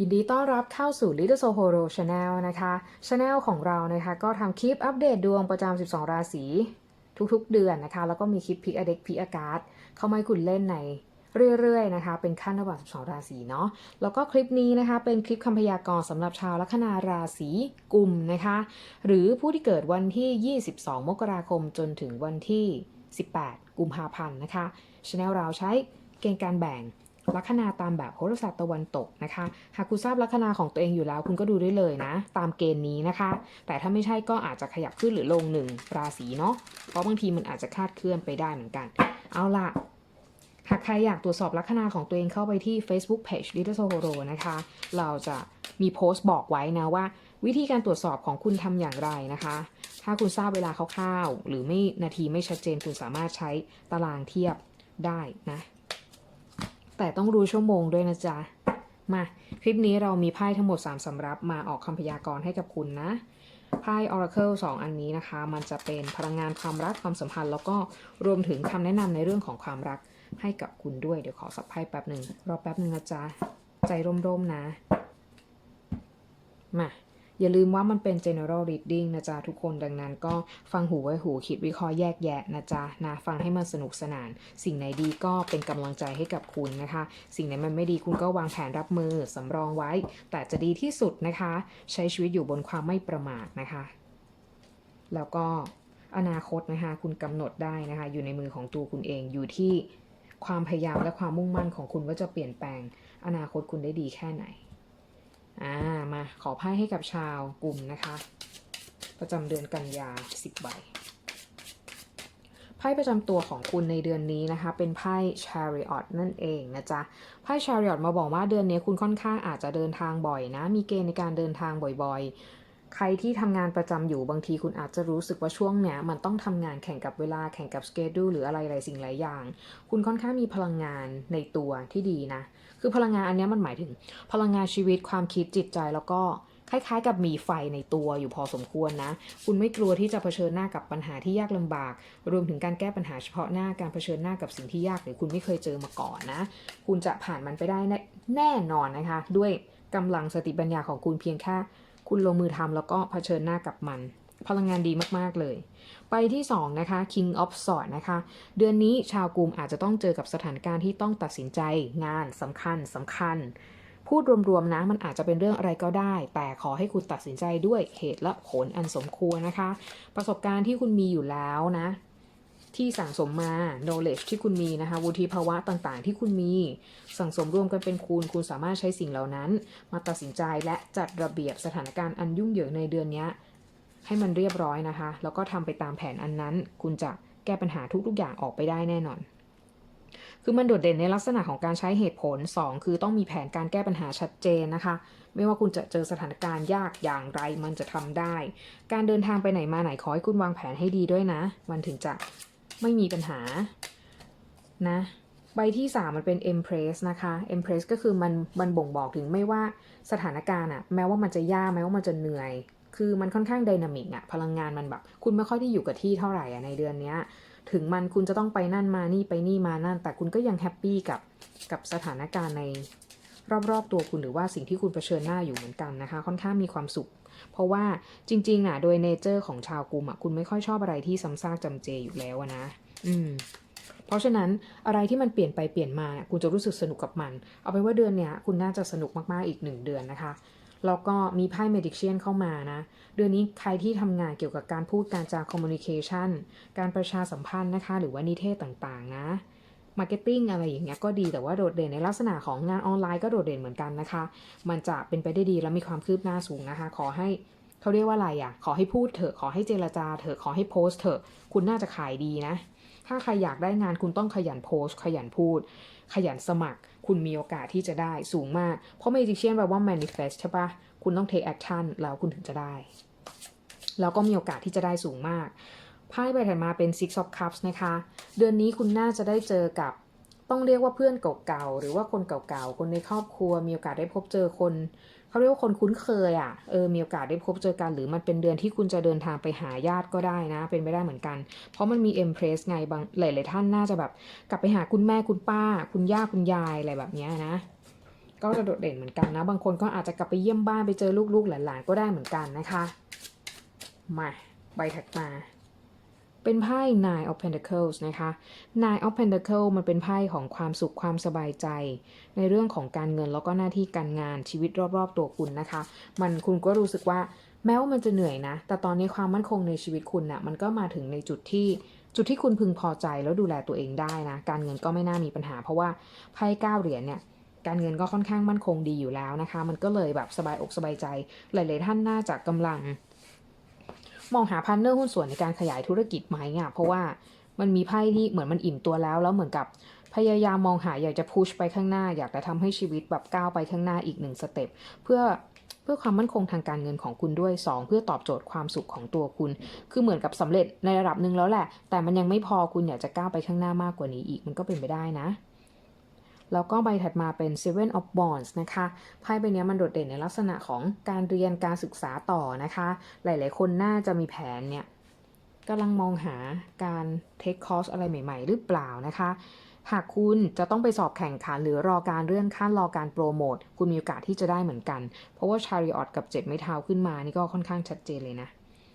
ยินดีต้อนรับเข้าสู่ Little Sohoro Channel นะคะ Channel ของเรานะคะก็ทำคลิปอัปเดตดวงประจำ 12 ราศีทุกๆเดือนนะคะ แล้วก็มีคลิปพิกอเด็กพิกอากาศเข้ามาคุณเล่นในเรื่อยๆนะคะ เป็นขั้นระหว่าง 12 ราศีเนาะ แล้วก็คลิปนี้นะคะ เป็นคลิปคำพยากรณ์สำหรับชาวลัคนาราศีกุมนะคะ หรือผู้ที่เกิดวันที่ 22 มกราคมจนถึงวันที่ 18 กุมภาพันธ์นะคะ Channel เราใช้เกณฑ์การแบ่ง ลัคนาตามแบบโหราศาสตร์ตะวันตกนะคะ หากคุณทราบลัคนาของตัวเองอยู่แล้ว คุณก็ดูได้เลยนะ ตามเกณฑ์นี้นะคะ แต่ถ้าไม่ใช่ก็อาจจะขยับขึ้นหรือลงหนึ่งราศีเนาะเพราะบางทีมันอาจจะคลาดเคลื่อนไปได้เหมือนกัน เอาล่ะหากใครอยากตรวจสอบลัคนาของตัวเองเข้าไปที่ Facebook Page Little Sohoro นะคะ เราจะมีโพสต์บอกไว้นะว่า วิธีการตรวจสอบของคุณทำอย่างไรนะคะ ถ้าคุณทราบเวลาคร่าวๆหรือไม่นาทีไม่ชัดเจนคุณสามารถใช้ตารางเทียบได้นะ แต่ต้องรู้ชั่วโมงด้วยนะจ๊ะ มาคลิปนี้เรามีไพ่ทั้งหมด 3สำรับมาออกคำพยากรณ์ให้กับคุณนะไพ่ Oracle 2 อันนี้นะคะ มันจะเป็นพลังงานความรักความสัมพันธ์ แล้วก็รวมถึงคำแนะนำในเรื่องของความรักให้กับคุณด้วย เดี๋ยวขอสับไพ่แป๊บหนึ่งรอแป๊บหนึ่งนะจ๊ะ ใจร่มๆนะ มา อย่าลืมว่ามันเป็น general reading นะจ๊ะทุกคนดังนั้นก็ฟังหูไว้หูคิดวิเคราะห์แยกแยะนะจ๊ะนะฟังให้มันสนุกสนาน สิ่งไหนดีก็เป็นกำลังใจให้กับคุณนะคะ สิ่งไหนมันไม่ดีคุณก็วางแผนรับมือสำรองไว้ แต่จะดีที่สุดนะคะ ใช้ชีวิตอยู่บนความไม่ประมาทนะคะ แล้วก็อนาคตนะคะคุณกำหนดได้นะคะ อยู่ในมือของตัวคุณเองอยู่ที่ความพยายามและความมุ่งมั่นของคุณว่าจะเปลี่ยนแปลง อนาคตคุณได้ดีแค่ไหน อ่ามาขอไพ่ให้กับชาวกลุ่มนะคะ ประจำเดือนกันยา10ใบไพ่ประจำตัวของคุณในเดือนนี้นะคะ เป็นไพ่ Chariot นั่นเองนะจ๊ะไพ่ Chariot มาบอกว่าเดือนนี้คุณค่อนข้างอาจจะเดินทางบ่อยนะ มีเกณฑ์ในการเดินทางบ่อยๆ ใครที่ทำงานประจำอยู่บางทีคุณอาจจะรู้สึกว่าช่วงเนี้ยมันต้องทำงานแข่งกับเวลาแข่งกับสเกดูหรืออะไรหลายสิ่งหลายอย่าง คุณค่อนข้างมีพลังงานในตัวที่ดีนะ คือพลังงานอันนี้มันหมายถึง พลังงานชีวิตความคิดจิตใจแล้วก็คล้ายๆ กับมีไฟในตัวอยู่พอสมควรนะ คุณไม่กลัวที่จะเผชิญหน้ากับปัญหาที่ยากลำบาก รวมถึงการแก้ปัญหาเฉพาะหน้า การเผชิญหน้ากับสิ่งที่ยากหรือคุณไม่เคยเจอมาก่อนนะ คุณจะผ่านมันไปได้แน่แน่นอนนะคะ ด้วยกำลังสติปัญญาของคุณเพียงแค่ คุณลงมือทำแล้วก็เผชิญหน้ากับมัน พลังงานดีมากๆเลย ไปที่สองนะคะ King of Swords นะคะ เดือนนี้ชาวกลุ่มอาจจะต้องเจอกับสถานการณ์ที่ต้องตัดสินใจงานสำคัญสำคัญ พูดรวมๆนะมันอาจจะเป็นเรื่องอะไรก็ได้ แต่ขอให้คุณตัดสินใจด้วยเหตุและผลอันสมควรนะคะ ประสบการณ์ที่คุณมีอยู่แล้วนะ ที่สั่งสมมา knowledge ที่คุณมีนะคะวุฒิภาวะต่างๆ ที่คุณมี สั่งสมรวมกันเป็นคูณ คุณสามารถใช้สิ่งเหล่านั้น มาตัดสินใจและจัดระเบียบสถานการณ์อันยุ่งเหยิงในเดือนนี้ให้มันเรียบร้อยนะคะ แล้วก็ทำไปตามแผนอันนั้น คุณจะแก้ปัญหาทุกๆอย่างออกไปได้แน่นอน คือมันโดดเด่นในลักษณะของการใช้เหตุผล 2 คือต้องมีแผนการแก้ปัญหาชัดเจนนะคะ ไม่ว่าคุณจะเจอสถานการณ์ยากอย่างไรมันจะทำได้ การเดินทางไปไหนมาไหนขอให้คุณวางแผนให้ดีด้วยนะ มันถึงจะ ไม่มีปัญหานะใบที่ 3 มันเป็น Empress นะคะ Empress ก็คือมันมันบ่งบอกถึงไม่ว่าสถานการณ์อะแม้ว่ามันจะยากแม้ว่ามันจะเหนื่อย คือมันค่อนข้างไดนามิกอะพลังงานมันแบบ คุณไม่ค่อยที่อยู่กับที่เท่าไหร่อะในเดือนเนี้ยถึงมันคุณจะต้องไปนั่นมานี่ไปนี่มานั่น แต่คุณก็ยังแฮปปี้กับกับสถานการณ์ในรอบๆตัวคุณหรือว่าสิ่งที่คุณเผชิญหน้าอยู่เหมือนกันนะคะ ค่อนข้างมีความสุข ราะว่าจริงๆอะโดยเนเจอร์ของชาวกรุมอะคุณไม่ค่อยชอบอะไรที่ซ้ำซากจำเจอยู่แล้วนะ อืมเพราะฉะนั้นอะไรที่มันเปลี่ยนไปเปลี่ยนมาคุณจะรู้สึกสนุกกับมัน เอาเป็นว่าเดือนเนี้ยคุณน่าจะสนุกมากๆอีกหนึ่งเดือนนะคะแล้วก็มีไพ่เมดิเชียนเข้ามานะ เดือนนี้ใครที่ทำงานเกี่ยวกับการพูดการจาคอมมูนิเคชันการประชาสัมพันธ์นะคะ หรือว่านิเทศต่างๆนะ มาร์เก็ตติ้งอะไรอย่างเงี้ยก็ดีแต่ว่าโดดเด่นในลักษณะของงานออนไลน์ก็โดดเด่นเหมือนกันนะคะ มันจะเป็นไปได้ดีและมีความคืบหน้าสูงนะคะ ขอให้เขาเรียกว่าอะไรอะ ขอให้พูดเถอะ ขอให้เจรจาเถอะ ขอให้โพสเถอะ คุณน่าจะขายดีนะ ถ้าใครอยากได้งานคุณต้องขยันโพสขยันพูด ขยันสมัคร คุณมีโอกาสที่จะได้สูงมาก เพราะ Magician แปลว่า manifest ใช่ปะคุณต้อง take action แล้วคุณถึงจะได้ แล้วก็มีโอกาสที่จะได้สูงมาก ไพ่ใบถัดมาเป็น Six of Cups นะคะ เดือนนี้คุณน่าจะได้เจอกับ ต้องเรียกว่าเพื่อนเก่าๆ หรือว่าคนเก่าๆ คนในครอบครัว มีโอกาสได้พบเจอคน เขาเรียกว่าคนคุ้นเคยอะ่ะ เออ มีโอกาสได้พบเจอกัน หรือมันเป็นเดือนที่คุณจะเดินทางไปหาญาติก็ได้นะ เป็นไปได้เหมือนกัน เพราะมันมีเอ็มเพรสไง บางหลายๆท่านน่าจะแบบ กลับไปหาคุณแม่คุณป้า คุณย่าคุณยายอะไรแบบนี้นะ ก็จะโดดเด่นเหมือนกันนะ บางคนก็อาจจะกลับไปเยี่ยมบ้านไปเจอลูกๆหลานๆ ก็ได้เหมือนกันนะคะ มา ใบถัดมา เป็นไพ่ Nine of Pentacles นะคะ Nine of Pentacles มันเป็นไพ่ของความสุขความสบายใจ ในเรื่องของการเงินแล้วก็หน้าที่การงานชีวิตรอบๆตัวคุณนะคะ มันคุณก็รู้สึกว่าแม้ว่ามันจะเหนื่อยนะ แต่ตอนนี้ความมั่นคงในชีวิตคุณนะ่ะมันก็มาถึงในจุดที่จุดที่คุณพึงพอใจแล้วดูแลตัวเองได้นะ การเงินก็ไม่น่ามีปัญหา เพราะว่าไพ่เก้าเหรียญเนี่ยการเงินก็ค่อนข้างมั่นคงดีอยู่แล้วนะคะ มันก็เลยแบบสบายอกสบายใจ หลาย ๆ ท่านน่าจะกำลัง มองหาพาร์เนอร์หุ้นส่วนในการขยายธุรกิจไหมอะเพราะว่ามันมีไพ่ที่เหมือนมันอิ่มตัวแล้ว แล้วเหมือนกับพยายามมองหาอยากจะพุชไปข้างหน้า อยากจะทำให้ชีวิตแบบก้าวไปข้างหน้าอีกหนึ่งสเต็ปเพื่อเพื่อความมั่นคงทางการเงินของคุณด้วย 2 เพื่อตอบโจทย์ความสุขของตัวคุณ คือเหมือนกับสำเร็จในระดับหนึ่งแล้วแหละ แต่มันยังไม่พอคุณอยากจะก้าวไปข้างหน้ามากกว่านี้อีกมันก็เป็นไปได้นะ แล้วก็ใบถัดมาเป็น Seven of Wands นะคะไพ่ใบนี้มันโดดเด่นในลักษณะของการเรียนการศึกษาต่อนะคะ หลายๆ คนน่าจะมีแผนเนี่ยกำลังมองหาการเทคคอร์สอะไรใหม่ ๆ หรือเปล่านะคะ หากคุณจะต้องไปสอบแข่งขันหรือรอการเลื่อนขั้นรอการโปรโมทคุณมีโอกาสที่จะได้เหมือนกัน เพราะว่า Chariot กับ7ไม้เท้าขึ้นมานี่ก็ค่อนข้างชัดเจนเลยนะ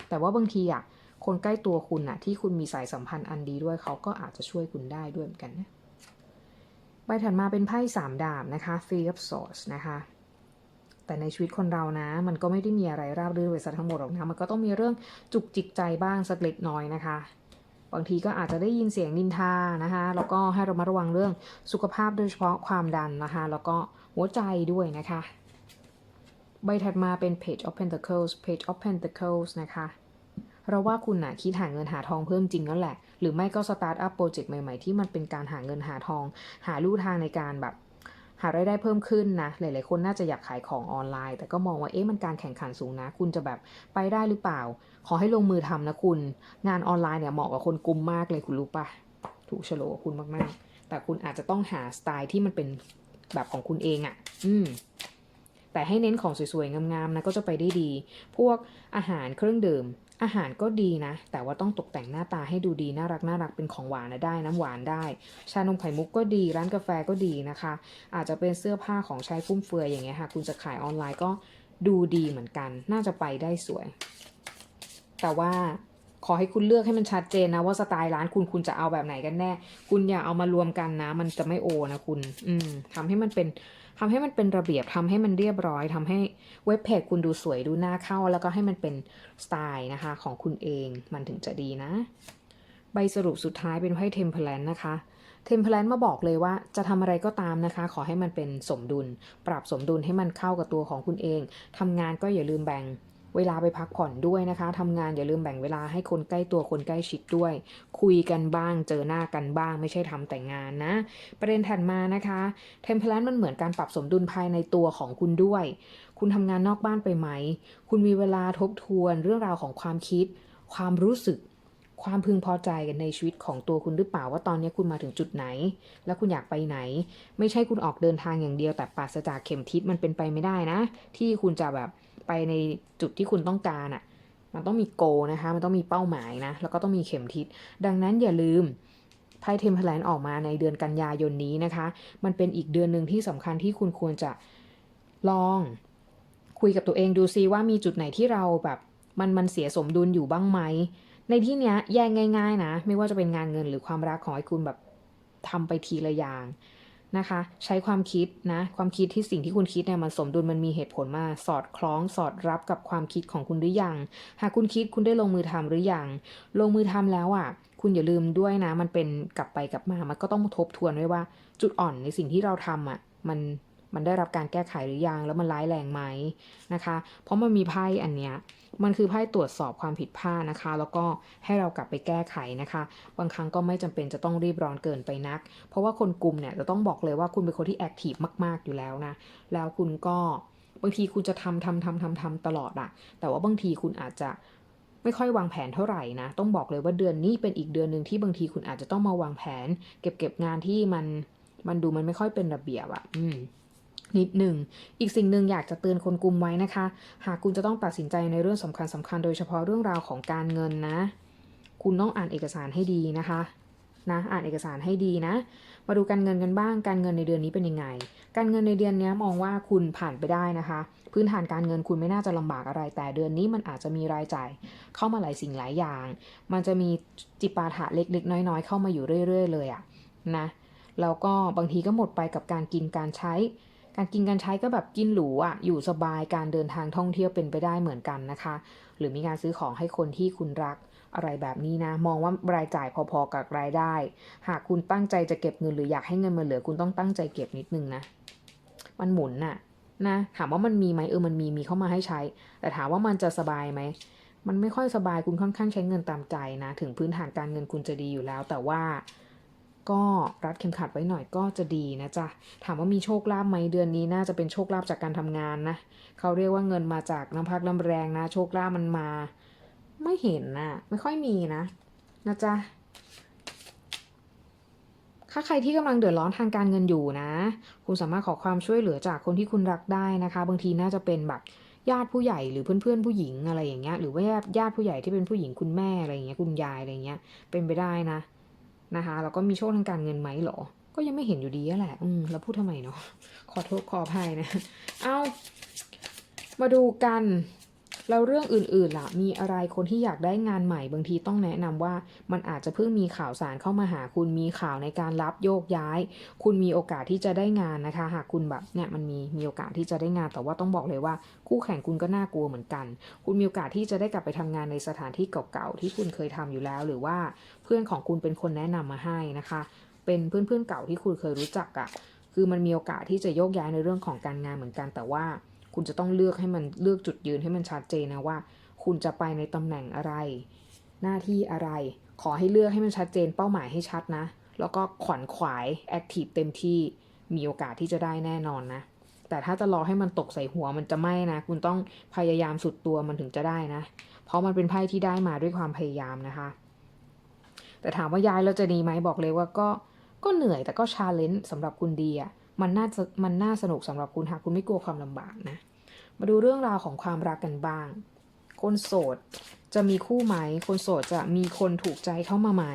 แต่ว่าบางทีอะคนใกล้ตัวคุณอะที่คุณมีสายสัมพันธ์อันดีด้วยเขาก็อาจจะช่วยคุณได้ด้วยเหมือนกันนะ ใบถัดมาเป็นไพ่สามดาบนะคะ Three of Swords นะคะ แต่ในชีวิตคนเรานะ มันก็ไม่ได้มีอะไรราบรื่นไปซะทั้งหมดหรอกนะมันก็ต้องมีเรื่องจุกจิกใจบ้างสักเล็กน้อยนะคะบางทีก็อาจจะได้ยินเสียงนินทานะคะแล้วก็ให้เรามาระวังเรื่องสุขภาพโดยเฉพาะความดันนะคะแล้วก็หัวใจด้วยนะคะใบถัดมาเป็น Page of Pentacles Page of Pentacles นะคะเราว่าคุณนะคิดหาเงินหาทองเพิ่มจริงนั่นแหละ หรือไม่ก็สตาร์ทอัพโปรเจกต์ใหม่ๆ ที่มันเป็นการหาเงินหาทอง หาลู่ทางในการแบบหารายได้เพิ่มขึ้นนะ หลาย ๆ คนน่าจะอยากขายของออนไลน์ แต่ก็มองว่า เอ๊ะ มันการแข่งขันสูงนะ คุณจะแบบไปได้หรือเปล่า ขอให้ลงมือทำนะคุณ งานออนไลน์เนี่ยเหมาะกับคนกลุ่มมากเลยคุณรู้ปะถูกโฉลกคุณมาก ๆ แต่คุณอาจจะต้องหาสไตล์ที่มันเป็นแบบของคุณเองอะ่ะ อืม แต่ให้เน้นของสวย ๆ งาม ๆ นะ ก็จะไปได้ดี พวกอาหารเครื่องดื่ม อาหารก็ดีนะ แต่ว่าต้องตกแต่งหน้าตาให้ดูดีน่ารักน่ารักเป็นของหวานนะได้น้ำหวานได้ ชานมไข่มุกก็ดีร้านกาแฟก็ดีนะคะ อาจจะเป็นเสื้อผ้าของใช้ฟุ่มเฟือยอย่างเงี้ยค่ะ คุณจะขายออนไลน์ก็ดูดีเหมือนกัน น่าจะไปได้สวย แต่ว่าขอให้คุณเลือกให้มันชัดเจนนะว่าสไตล์ร้านคุณคุณจะเอาแบบไหนกันแน่ คุณอย่าเอามารวมกันนะ มันจะไม่โอนะคุณ อืมทำให้มันเป็น ทำให้มันเป็นระเบียบทำให้มันเรียบร้อยทำให้เว็บเพจคุณดูสวยดูน่าเข้า แล้วก็ให้มันเป็นสไตล์นะคะของคุณเองมันถึงจะดีนะ ใบสรุปสุดท้ายเป็นไพ่เทมเพลนนะคะเทมเพลนมาบอกเลยว่าจะทำอะไรก็ตามนะคะ ขอให้มันเป็นสมดุล ปรับสมดุลให้มันเข้ากับตัวของคุณเองทำงานก็อย่าลืมแบ่ง เวลาไปพักผ่อนด้วยนะคะทำงานอย่าลืมแบ่งเวลาให้คนใกล้ตัวคนใกล้ชิดด้วย คุยกันบ้าง เจอหน้ากันบ้าง ไม่ใช่ทำแต่งานนะ ประเด็นถัดมานะคะเทมเพลนมันเหมือนการปรับสมดุลภายในตัวของคุณด้วย คุณทำงานนอกบ้านไปไหม คุณมีเวลาทบทวนเรื่องราวของความคิด ความรู้สึกความพึงพอใจกันในชีวิตของตัวคุณหรือเปล่าว่าตอนนี้คุณมาถึงจุดไหน แล้วคุณอยากไปไหน ไม่ใช่คุณออกเดินทางอย่างเดียวแต่ปราศจากเข็มทิศมันเป็นไปไม่ได้นะ ที่คุณจะแบบ ไปในจุดที่คุณต้องการอะ่ะมันต้องมีโกนะคะ มันต้องมีเป้าหมายนะ แล้วก็ต้องมีเข็มทิศ ดังนั้นอย่าลืมไพ่เทมเพลนออกมาในเดือนกันยายนนี้นะคะ มันเป็นอีกเดือนหนึ่งที่สำคัญที่คุณควรจะลอง คุยกับตัวเองดูซิว่ามีจุดไหนที่เราแบบมันมันเสียสมดุลอยู่บ้างไหม ในที่เนี้ยแยกง่าย ๆ นะ ไม่ว่าจะเป็นงานเงินหรือความรักขอให้คุณแบบทำไปทีละอย่าง นะคะ ใช้ความคิดนะ ความคิดที่สิ่งที่คุณคิดเนี่ยมันสมดุลมันมีเหตุผลมา สอดคล้องสอดรับกับความคิดของคุณหรือยัง หากคุณคิดคุณได้ลงมือทำหรือยัง ลงมือทำแล้วอะ คุณอย่าลืมด้วยนะ มันเป็นกลับไปกลับมา มันก็ต้องทบทวนไว้ว่า จุดอ่อนในสิ่งที่เราทำอะ มันมันได้รับการแก้ไขหรือยัง แล้วมันร้ายแรงไหมนะคะ เพราะมันมีไพ่อันเนี้ย มันคือไพ่ตรวจสอบความผิดพลาดนะคะ แล้วก็ให้เรากลับไปแก้ไขนะคะ บางครั้งก็ไม่จำเป็นจะต้องรีบร้อนเกินไปนัก เพราะว่าคนกลุ่มเนี่ยจะต้องบอกเลยว่าคุณเป็นคนที่แอคทีฟมาก ๆอยู่แล้วนะ แล้วคุณก็บางทีคุณจะทำทำทำทำทำตลอดอะแต่ว่าบางทีคุณอาจจะไม่ค่อยวางแผนเท่าไหร่นะ ต้องบอกเลยว่าเดือนนี้เป็นอีกเดือนหนึ่งที่บางทีคุณอาจจะต้องมาวางแผน เก็บเก็บงานที่มันมันดูมันไม่ค่อยเป็นระเบียบอะอืม นิดหนึ่ง อีกสิ่งหนึ่งอยากจะเตือนคนกลุ่มไว้นะคะ หากคุณจะต้องตัดสินใจในเรื่องสำคัญสำคัญโดยเฉพาะเรื่องราวของการเงินนะ คุณต้องอ่านเอกสารให้ดีนะคะนะอ่านเอกสารให้ดีนะ มาดูการเงินกันบ้าง การเงินในเดือนนี้เป็นยังไง การเงินในเดือนนี้มองว่าคุณผ่านไปได้นะคะ พื้นฐานการเงินคุณไม่น่าจะลำบากอะไร แต่เดือนนี้มันอาจจะมีรายจ่ายเข้ามาหลายสิ่งหลายอย่าง มันจะมีจิปาถะเล็กๆ น้อยๆ เข้ามาอยู่เรื่อย ๆ เลยอะนะ แล้วก็บางทีก็หมดไปกับการกินการใช้ การกินการใช้ก็แบบกินหรูอะอยู่สบายการเดินทางท่องเที่ยวเป็นไปได้เหมือนกันนะคะ หรือมีการซื้อของให้คนที่คุณรักอะไรแบบนี้นะ มองว่ารายจ่ายพอๆกับรายได้ หากคุณตั้งใจจะเก็บเงินหรืออยากให้เงินมันเหลือคุณต้องตั้งใจเก็บนิดนึงนะ มันหมุนน่ะนะถามว่ามันมีไหมเออมันมีมีเข้ามาให้ใช้ แต่ถามว่ามันจะสบายไหมมันไม่ค่อยสบายคุณค่อนข้างใช้เงินตามใจนะ ถึงพื้นฐานการเงินคุณจะดีอยู่แล้ว แต่ว่า ก็รัดเข็มขัดไว้หน่อยก็จะดีนะจ๊ะ ถามว่ามีโชคลาภไหมเดือนนี้น่าจะเป็นโชคลาภจากการทำงานนะเขาเรียกว่าเงินมาจากน้ำพักน้ำแรงนะ โชคลาภมันมา ไม่เห็นนะไม่ค่อยมีนะนะจ๊ะถ้าใครที่กำลังเดือดร้อนทางการเงินอยู่นะ คุณสามารถขอความช่วยเหลือจากคนที่คุณรักได้นะคะ บางทีน่าจะเป็นแบบญาติผู้ใหญ่หรือเพื่อนๆผู้หญิงอะไรอย่างเงี้ยหรือว่าญาติผู้ใหญ่ที่เป็นผู้หญิงคุณแม่อะไรอย่างเงี้ยคุณยายอะไรอย่างเงี้ยเป็นไปได้นะ นะคะแล้วก็มีโชคทางการเงินไหมเหรอ ก็ยังไม่เห็นอยู่ดีแหละ อืมแล้วพูดทำไมเนาะขอโทษขออภัยนะ เอามาดูกัน แล้วเรื่องอื่นๆล่ะ มีอะไรคนที่อยากได้งานใหม่บางทีต้องแนะนำว่ามันอาจจะเพิ่งมีข่าวสารเข้ามาหาคุณมีข่าวในการรับโยกย้าย คุณมีโอกาสที่จะได้งานนะคะ หากคุณแบบเนี่ยมันมีมีโอกาสที่จะได้งาน แต่ว่าต้องบอกเลยว่า คู่แข่งคุณก็น่ากลัวเหมือนกัน คุณมีโอกาสที่จะได้กลับไปทำงานในสถานที่เก่าๆที่คุณเคยทำอยู่แล้ว หรือว่าเพื่อนของคุณเป็นคนแนะนำมาให้นะคะ เป็นเพื่อนๆเก่าที่คุณเคยรู้จักอะ่ะคือมันมีโอกาสที่จะโยกย้ายในเรื่องของการงานเหมือนกันแต่ว่า คุณจะต้องเลือกให้มันเลือกจุดยืนให้มันชัดเจนนะว่า คุณจะไปในตำแหน่งอะไร หน้าที่อะไร ขอให้เลือกให้มันชัดเจน เป้าหมายให้ชัดนะ แล้วก็ขวัญขวายแอคทีฟเต็มที่มีโอกาสที่จะได้แน่นอนนะ แต่ถ้าจะรอให้มันตกใส่หัวมันจะไม่นะ คุณต้องพยายามสุดตัวมันถึงจะได้นะ เพราะมันเป็นไพ่ที่ได้มาด้วยความพยายามนะคะ แต่ถามว่าย้ายแล้วจะดีไหมบอกเลยว่าก็ก็เหนื่อยแต่ก็ชาเลนจ์สำหรับคุณดีอะ่ะ มันน่าจะมันน่าสนุกสำหรับคุณหากคุณไม่กลัวความลำบากนะ มาดูเรื่องราวของความรักกันบ้าง คนโสดจะมีคู่ไหม คนโสดจะมีคนถูกใจเข้ามาไหม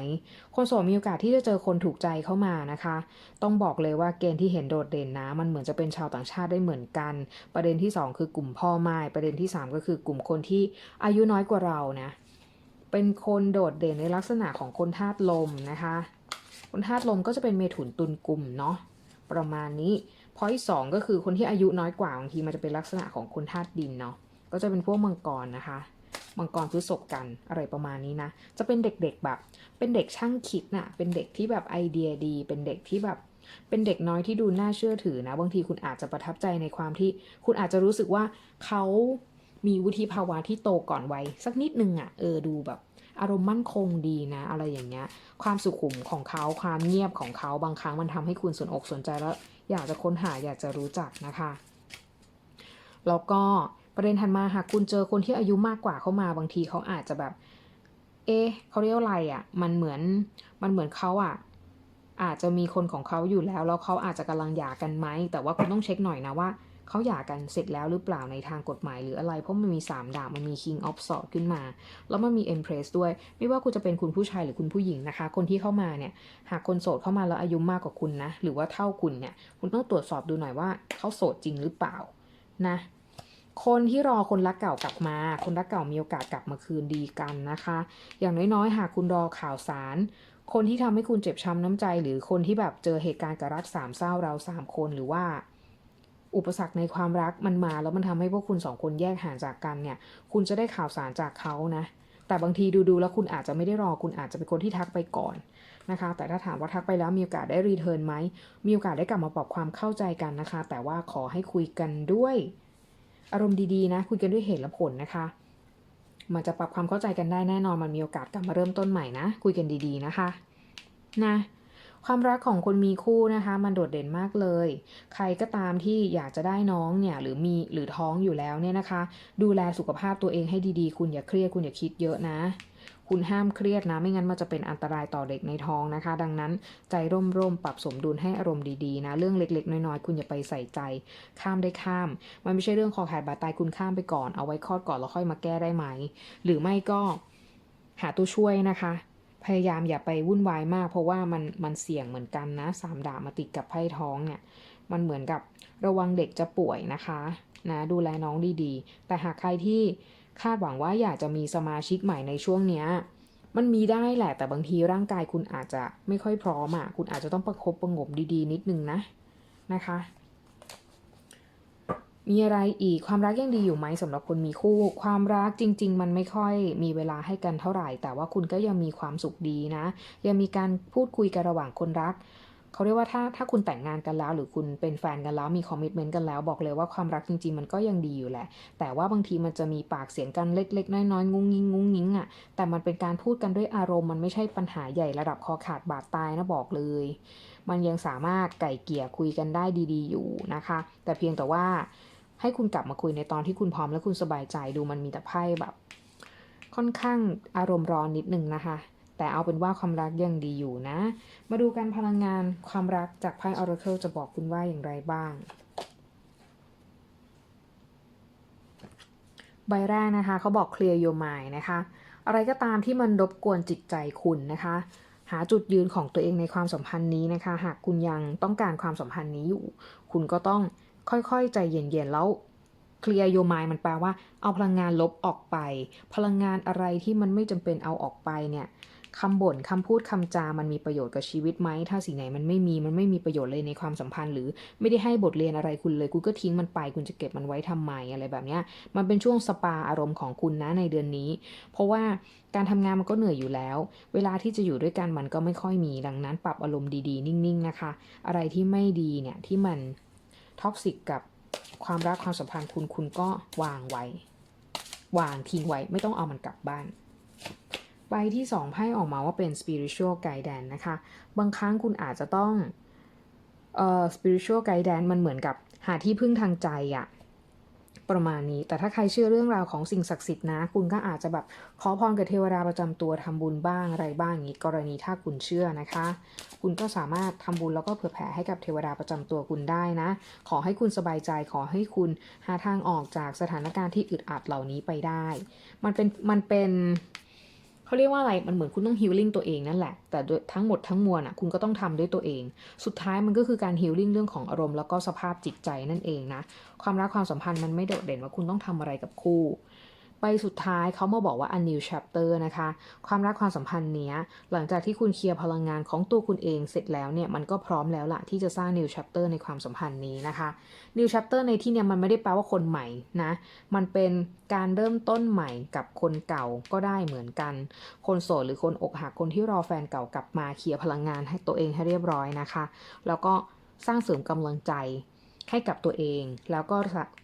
คนโสดมีโอกาสที่จะเจอคนถูกใจเข้ามานะคะ ต้องบอกเลยว่าเกณฑ์ที่เห็นโดดเด่นนะ มันเหมือนจะเป็นชาวต่างชาติได้เหมือนกัน ประเด็นที่ 2 คือกลุ่มพ่อไม้ประเด็นที่ 3 ก็คือกลุ่มคนที่อายุน้อยกว่าเรานะ เป็นคนโดดเด่นในลักษณะของคนธาตุลมนะคะ คนธาตุลมก็จะเป็นเมถุนตุลกลุ่มเนาะ ประมาณนี้พอยสองก็คือคนที่อายุน้อยกว่าบางทีมันจะเป็นลักษณะของคนธาตุดินเนาะก็จะเป็นพวกมังกรนะคะมังกรพฤษภกันอะไรประมาณนี้นะ จะเป็นเด็กๆแบบ เป็นเด็กช่างคิดน่ะ เป็นเด็กที่แบบไอเดียดี เป็นเด็กที่แบบ เป็นเด็กน้อยที่ดูน่าเชื่อถือนะ บางทีคุณอาจจะประทับใจในความที่ คุณอาจจะรู้สึกว่าเขามีวุฒิภาวะที่โตก่อนวัยสักนิดนึงอะ่ะ เออดูแบบ อารมณ์มั่นคงดีนะ อะไรอย่างเงี้ย ความสุขุมของเขาความเงียบของเขาบางครั้งมันทำให้คุณสนอกสนใจแล้ว อยากจะค้นหาอยากจะรู้จักนะคะ แล้วก็ประเด็นถัดมาหากคุณเจอคนที่อายุมากกว่าเข้ามาบางทีเขาอาจจะแบบ เอ๊ะเขาเรียกว่าอะไรอะ่ะ มันเหมือนมันเหมือนเขาอะอาจจะมีคนของเขาอยู่แล้วแล้วเขาอาจจะกำลังหย่ากันไหมแต่ว่าคุณต้องเช็คหน่อยนะว่า เขาหย่ากันเสร็จแล้วหรือเปล่าในทางกฎหมายหรืออะไร เพราะมันมี 3 ดาบมันมี King of s w o r d ขึ้นมา แล้วมันมี Empress ด้วย ไม่ว่าคุณจะเป็นคุณผู้ชายหรือคุณผู้หญิงนะคะ คนที่เข้ามาเนี่ย หากคนโสดเข้ามาแล้วอายุมากกว่าคุณนะ หรือว่าเท่าคุณเนี่ย คุณต้องตรวจสอบดูหน่อยว่าเขาโสดจริงหรือเปล่านะคนที่รอคนรักเก่ากลับมา คนรักเก่ามีโอกาสกลับมาคืนดีกันนะคะ อย่างน้อยๆ หากคุณรอข่าวสาร คนที่ทำให้คุณเจ็บช้ำน้ำใจ หรือคนที่แบบเจอเหตุการณ์กับรักสามเศร้าเราสามคนหรือว่า อุปสรรคในความรักมันมาแล้วมันทำให้พวกคุณสองคนแยกห่างจากกันเนี่ย คุณจะได้ข่าวสารจากเขานะ แต่บางทีดูๆแล้วคุณอาจจะไม่ได้รอ คุณอาจจะเป็นคนที่ทักไปก่อนนะคะ แต่ถ้าถามว่าทักไปแล้วมีโอกาสได้รีเทิร์นไหม มีโอกาสได้กลับมาปรับความเข้าใจกันนะคะ แต่ว่าขอให้คุยกันด้วย อารมณ์ดีๆนะ คุยกันด้วยเหตุและผลนะคะ มันจะปรับความเข้าใจกันได้แน่นอน มันมีโอกาสกลับมาเริ่มต้นใหม่นะ คุยกันดีๆนะคะ นะ ความรักของคนมีคู่นะคะมันโดดเด่นมากเลย ใครก็ตามที่อยากจะได้น้องเนี่ยหรือมีหรือท้องอยู่แล้วเนี่ยนะคะ ดูแลสุขภาพตัวเองให้ดีๆ คุณอย่าเครียดคุณอย่าคิดเยอะนะ คุณห้ามเครียดนะ ไม่งั้นมันจะเป็นอันตรายต่อเด็กในท้องนะคะ ดังนั้นใจร่มๆปรับสมดุลให้อารมณ์ดีๆนะ เรื่องเล็กๆ น้อยๆ คุณอย่าไปใส่ใจ ข้ามได้ข้าม มันไม่ใช่เรื่องคอขาดบาดตายคุณข้ามไปก่อนเอาไว้คลอดก่อนแล้วค่อยมาแก้ได้ไหม หรือไม่ก็หาตัวช่วยนะคะ พยายามอย่าไปวุ่นวายมาก เพราะว่ามันมันเสี่ยงเหมือนกันนะสามดาบมาติดกับไพ่ท้องเนี่ยมันเหมือนกับระวังเด็กจะป่วยนะคะนะดูแลน้องดีๆ แต่หากใครที่คาดหวังว่าอยากจะมีสมาชิกใหม่ในช่วงเนี้ยมันมีได้แหละแต่บางทีร่างกายคุณอาจจะไม่ค่อยพร้อมอะคุณอาจจะต้องประคบประงมดีๆ นิดนึงนะนะคะ มีอะไรอีกความรักยังดีอยู่ไหมสำหรับคนมีคู่ ความรักจริง ๆ มันไม่ค่อยมีเวลาให้กันเท่าไหร่ แต่ว่าคุณก็ยังมีความสุขดีนะ ยังมีการพูดคุยกันระหว่างคนรักเขาเรียกว่าถ้าถ้าคุณแต่งงานกันแล้ว หรือคุณเป็นแฟนกันแล้วมีคอมมิชเมนต์กันแล้วบอกเลยว่าความรักจริงๆ มันก็ยังดีอยู่แหละ แต่ว่าบางทีมันจะมีปากเสียงกันเล็ก ๆ น้อยๆงุ้งงิ้งงุ้งงิ้งอะแต่มันเป็นการพูดกันด้วยอารมณ์มันไม่ใช่ปัญหาใหญ่ระดับคอขาดบาดตายนะบอกเลย มันยังสามารถไก่เกี่ยคุยกันได้ดี ๆ อยู่นะคะ แต่เพียงแต่ว่า ให้คุณกลับมาคุยในตอนที่คุณพร้อมและคุณสบายใจดูมันมีแต่ไพ่แบบ ค่อนข้างอารมณ์ร้อนนิดนึงนะคะ แต่เอาเป็นว่าความรักยังดีอยู่นะ มาดูกันพลังงานความรักจากไพ่ Oracle จะบอกคุณว่าอย่างไรบ้างใบแรกนะคะเขาบอก clear your mind นะคะ อะไรก็ตามที่มันรบกวนจิตใจคุณนะคะ หาจุดยืนของตัวเองในความสัมพันธ์นี้นะคะ หากคุณยังต้องการความสัมพันธ์นี้อยู่ คุณก็ต้อง ค่อยๆ ใจเย็นๆ แล้ว clear your mind มันแปลว่า เอาพลังงานลบออกไป พลังงานอะไรที่มันไม่จำเป็นเอาออกไปเนี่ยคำบ่นคำพูดคำจา มันมีประโยชน์กับชีวิตไหม ถ้าสิ่งไหนมันไม่มี มันไม่มีประโยชน์เลยในความสัมพันธ์ หรือไม่ได้ให้บทเรียนอะไรคุณเลย คุณก็ทิ้งมันไป คุณจะเก็บมันไว้ทำไมอะไรแบบเนี้ยมันเป็นช่วงสปาอารมณ์ของคุณนะในเดือนนี้ เพราะว่าการทำงานมันก็เหนื่อยอยู่แล้ว เวลาที่จะอยู่ด้วยกันมันก็ไม่ค่อยมี ดังนั้น ปรับอารมณ์ดีๆ นิ่งๆ นะคะ อะไรที่ไม่ดีเนี่ยที่มัน ท็อกซิกกับความรักความสัมพันธ์คุณคุณก็วางไว้ วางทิ้งไว้ไม่ต้องเอามันกลับบ้าน ใบที่สองไพ่ออกมาว่าเป็น spiritual guidance นะคะ บางครั้งคุณอาจจะต้องเอ่อ spiritual guidance มันเหมือนกับหาที่พึ่งทางใจอะ ประมาณนี้ แต่ถ้าใครเชื่อเรื่องราวของสิ่งศักดิ์สิทธิ์นะ คุณก็อาจจะแบบขอพรกับเทวดาประจำตัวทำบุญบ้างอะไรบ้างอย่างนี้ กรณีถ้าคุณเชื่อนะคะ คุณก็สามารถทำบุญแล้วก็เผื่อแผ่ให้กับเทวดาประจำตัวคุณได้นะ ขอให้คุณสบายใจขอให้คุณหาทางออกจากสถานการณ์ที่อึดอัดเหล่านี้ไปได้ มันเป็นมันเป็น เขาเรียกว่าอะไรมันเหมือนคุณต้องฮิลลิ่งตัวเองนั่นแหละ แต่ทั้งหมดทั้งมวลอะคุณก็ต้องทำด้วยตัวเอง สุดท้ายมันก็คือการฮิลลิ่งเรื่องของอารมณ์แล้วก็สภาพจิตใจนั่นเองนะ ความรักความสัมพันธ์มันไม่โดดเด่นว่าคุณต้องทำอะไรกับคู่ ใบสุดท้ายเขามาบอกว่า a new chapter นะคะ ความรักความสัมพันธ์เนี้ย หลังจากที่คุณเคลียร์พลังงานของตัวคุณเองเสร็จแล้วเนี่ย มันก็พร้อมแล้วล่ะที่จะสร้าง new chapter ในความสัมพันธ์นี้นะคะ new chapter ในที่เนี้ยมันไม่ได้แปลว่าคนใหม่นะ มันเป็นการเริ่มต้นใหม่กับคนเก่าก็ได้เหมือนกัน คนโสดหรือคนอกหักคนที่รอแฟนเก่ากลับมาเคลียร์พลังงานให้ตัวเองให้เรียบร้อยนะคะ แล้วก็สร้างเสริมกำลังใจ ให้กับตัวเอง แล้วก็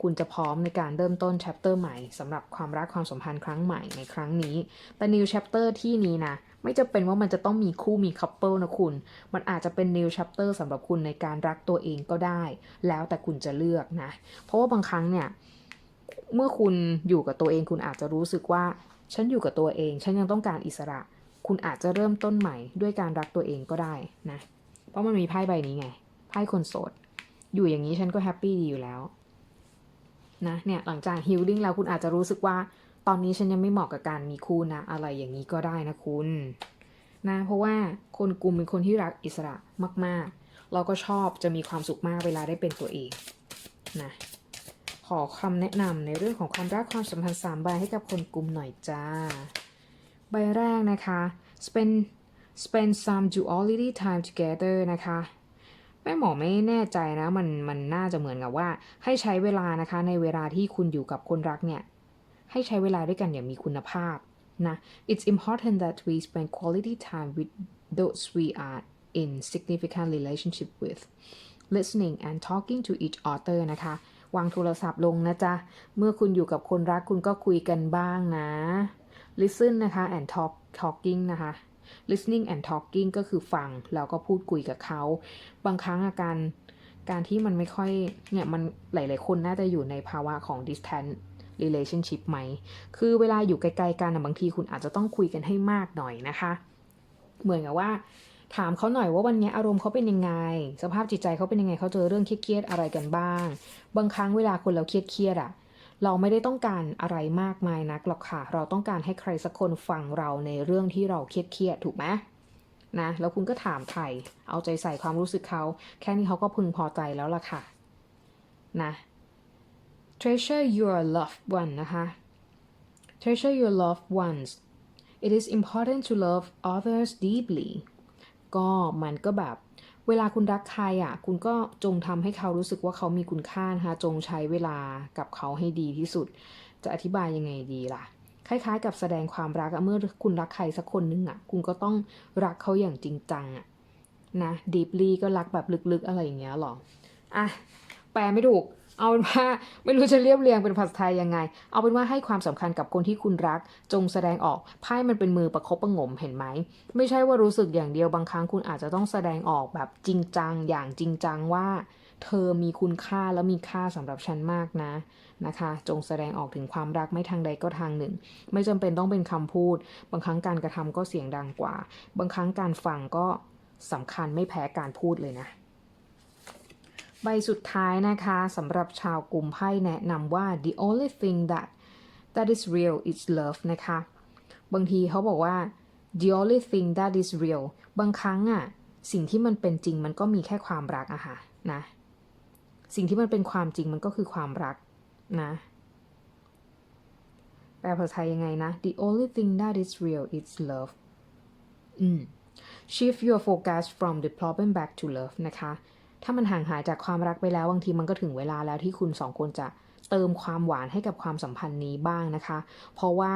คุณจะพร้อมในการเริ่มต้น chapter ใหม่สำหรับความรักความสัมพันธ์ครั้งใหม่ในครั้งนี้ แต่ new chapter ที่นี้นะ ไม่จะเป็นว่ามันจะต้องมีคู่มี couple นะคุณ มันอาจจะเป็น new chapter สำหรับคุณในการรักตัวเองก็ได้ แล้วแต่คุณจะเลือกนะ เพราะว่าบางครั้งเนี่ย เมื่อคุณอยู่กับตัวเองคุณอาจจะรู้สึกว่า ฉันอยู่กับตัวเอง ฉันยังต้องการอิสระ คุณอาจจะเริ่มต้นใหม่ด้วยการรักตัวเองก็ได้นะ เพราะมันมีไพ่ใบนี้ไง ไพ่คนโสด อยู่อย่างนี้ฉันก็แฮปปี้ดีอยู่แล้วนะเนี่ยหลังจากฮิลลิ่งแล้วคุณอาจจะรู้สึกว่า ตอนนี้ฉันยังไม่เหมาะกับการมีคู่นะ อะไรอย่างนี้ก็ได้นะคุณนะเพราะว่าคนกลุ่มเป็นคนที่รักอิสระมากๆ เราก็ชอบจะมีความสุขมากเวลาได้เป็นตัวเองนะขอคำแนะนำในเรื่องของความรักความสัมพันธ์สามใบให้กับคนกลุ่มหน่อยจ้า ใบแรกนะคะ spend spend some duality time together นะคะ แม่หมอไม่แน่ใจนะมันมันน่าจะเหมือนกับว่า ให้ใช้เวลานะคะ ในเวลาที่คุณอยู่กับคนรักเนี่ย ให้ใช้เวลาด้วยกันอย่างมีคุณภาพนะ It's important that we spend quality time with those we are in significant relationship with listening and talking to each other นะคะ วางโทรศัพท์ลงนะจ๊ะ เมื่อคุณอยู่กับคนรักคุณก็คุยกันบ้างนะ listen นะคะ and talk talking นะคะ listening and talking ก็คือฟังแล้วก็พูดคุยกับเขา บางครั้งอาการการที่มันไม่ค่อยเนี่ยมันหลาย ๆ คนน่าจะอยู่ในภาวะของ distance relationship ไหม คือเวลาอยู่ไกล ๆ กันนะบางทีคุณอาจจะต้องคุยกันให้มากหน่อยนะคะ เหมือนกับว่า ถามเขาหน่อยว่าวันนี้อารมณ์เขาเป็นยังไง สภาพจิตใจเขาเป็นยังไงเขาเจอเรื่องเครียดๆอะไรกันบ้าง บางครั้งเวลาคนเราเครียดๆอะ เราไม่ได้ต้องการอะไรมากมายนักหรอกค่ะ เราต้องการให้ใครสักคนฟังเราในเรื่องที่เราเครียดๆถูกไหมนะแล้วคุณก็ถามไทยเอาใจใส่ความรู้สึกเขา แค่นี้เขาก็พึงพอใจแล้วล่ะค่ะนะ treasure your loved one นะคะ treasure your loved ones it is important to love others deeply ก็มันก็แบบ เวลาคุณรักใครอะ คุณก็จงทำให้เขารู้สึกว่าเขามีคุณค่านะคะจงใช้เวลากับเขาให้ดีที่สุด จะอธิบายยังไงดีล่ะ คล้าย ๆ กับแสดงความรักเมื่อคุณรักใครสักคนนึงอะ คุณก็ต้องรักเขาอย่างจริงจังอะนะดีบลีก็รักแบบลึกๆอะไรอย่างเงี้ยหรออะแปลไม่ถูก เอาเป็นว่าไม่รู้จะเรียบเรียงเป็นภาษาไทยยังไง เอาเป็นว่าให้ความสำคัญกับคนที่คุณรัก จงแสดงออกไพ่มันเป็นมือประคบประงมเห็นไหม ไม่ใช่ว่ารู้สึกอย่างเดียวบางครั้งคุณอาจจะต้องแสดงออกแบบจริงจัง อย่างจริงจังว่า เธอมีคุณค่าและมีค่าสำหรับฉันมากนะนะคะ จงแสดงออกถึงความรักไม่ทางใดก็ทางหนึ่ง ไม่จำเป็นต้องเป็นคำพูด บางครั้งการกระทำก็เสียงดังกว่า บางครั้งการฟังก็สำคัญไม่แพ้การพูดเลยนะ ใบสุดท้ายนะคะสำหรับชาวกลุ่มไพ่แนะนำว่า the only thing that that is real is love นะคะ บางทีเขาบอกว่า the only thing that is real บางครั้งอะสิ่งที่มันเป็นจริงมันก็มีแค่ความรักอะค่ะนะ สิ่งที่มันเป็นความจริงมันก็คือความรักนะ แปลภาษาไทยยังไงนะ the only thing that is real is love อืม shift your focus from the problem back to love นะคะ ถ้ามันห่างหายจากความรักไปแล้วบางทีมันก็ถึงเวลาแล้วที่คุณสองคนจะเติมความหวานให้กับความสัมพันธ์นี้บ้างนะคะ เพราะว่า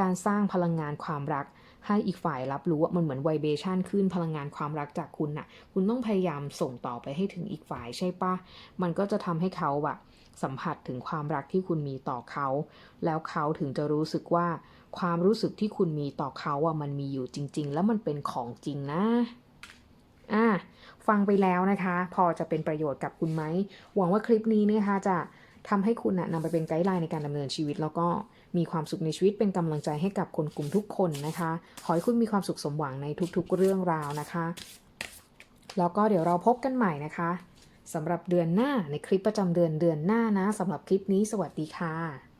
การสร้างพลังงานความรักให้อีกฝ่ายรับรู้ว่ามันเหมือนไวเบชันขึ้นพลังงานความรักจากคุณน่ะ คุณต้องพยายามส่งต่อไปให้ถึงอีกฝ่ายใช่ปะมันก็จะทำให้เขาแบบสัมผัสถึงความรักที่คุณมีต่อเขา แล้วเขาถึงจะรู้สึกว่า ความรู้สึกที่คุณมีต่อเขาอะมันมีอยู่จริง ๆ แล้วมันเป็นของจริงนะ อะฟังไปแล้วนะคะ พอจะเป็นประโยชน์กับคุณไหม หวังว่าคลิปนี้นะคะจะทำให้คุณนะนำไปเป็นไกด์ไลน์ในการดำเนินชีวิต แล้วก็มีความสุขในชีวิตเป็นกำลังใจให้กับคนกลุ่มทุกคนนะคะ ขอให้คุณมีความสุขสมหวังในทุกๆเรื่องราวนะคะ แล้วก็เดี๋ยวเราพบกันใหม่นะคะสำหรับเดือนหน้าในคลิปประจำเดือนเดือนหน้านะสำหรับคลิปนี้สวัสดีค่ะ